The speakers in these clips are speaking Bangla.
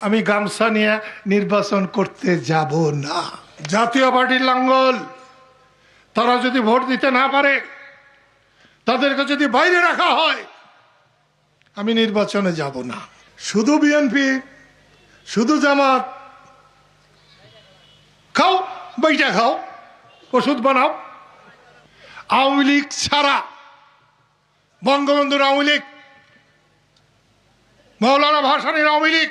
আমি গামছা নিয়ে নির্বাচন করতে যাব না। জাতীয় পার্টির লাঙ্গল। তারা যদি ভোট দিতে না পারে, তাদেরকে যদি বাইরে রাখা হয়, আমি নির্বাচনে যাব না। শুধু বিএনপি শুধু জামাত। খাও, বইটা খাও, ওষুধ বানাও। আওয়ামী লীগ ছাড়া বঙ্গবন্ধুর আওয়ামী লীগ, মৌলানা ভাসানীর আওয়ামী লীগ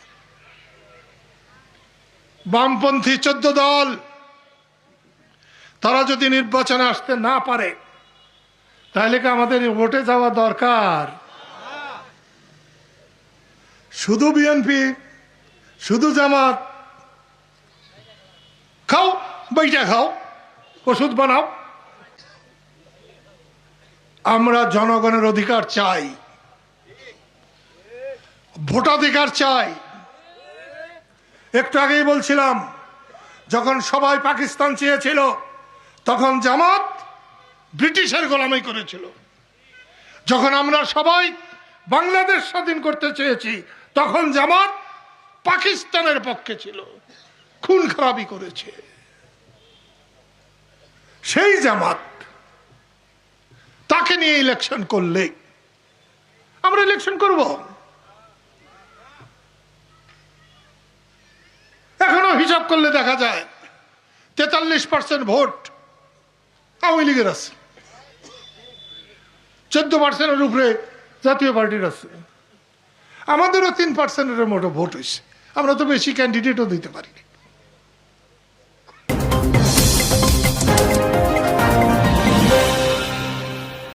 বামপন্থী চোদ্দ দল, তারা যদি নির্বাচনে আসতে না পারে, তাহলে কি আমাদের ভোটে যাওয়া দরকার? শুধু বিএনপি, শুধু জামাত, খাও, বইটা খাও, ওষুধ বানাও। আমরা জনগণের অধিকার চাই, ভোটাধিকার চাই। একটু আগেই বলছিলাম, যখন সবাই পাকিস্তান চেয়েছিল, তখন জামাত ব্রিটিশের গোলামি করেছিল। যখন আমরা সবাই বাংলাদেশ স্বাধীন করতে চেয়েছি, তখন জামাত পাকিস্তানের পক্ষে ছিল, খুন খারাপি করেছে। সেই জামাত তাকে নিয়ে ইলেকশন করলে আমরা ইলেকশন করব। হিসাব করলে দেখা যায় তেতাল্লিশ পার্সেন্ট ভোট আওয়ামী লীগের আছে। চোদ্দ পার্সেন্টের উপরে জাতীয় পার্টির আছে। আমাদেরও তিন পার্সেন্টের মতো ভোট হয়েছে। আমরা তো বেশি ক্যান্ডিডেটও দিতে পারিনি।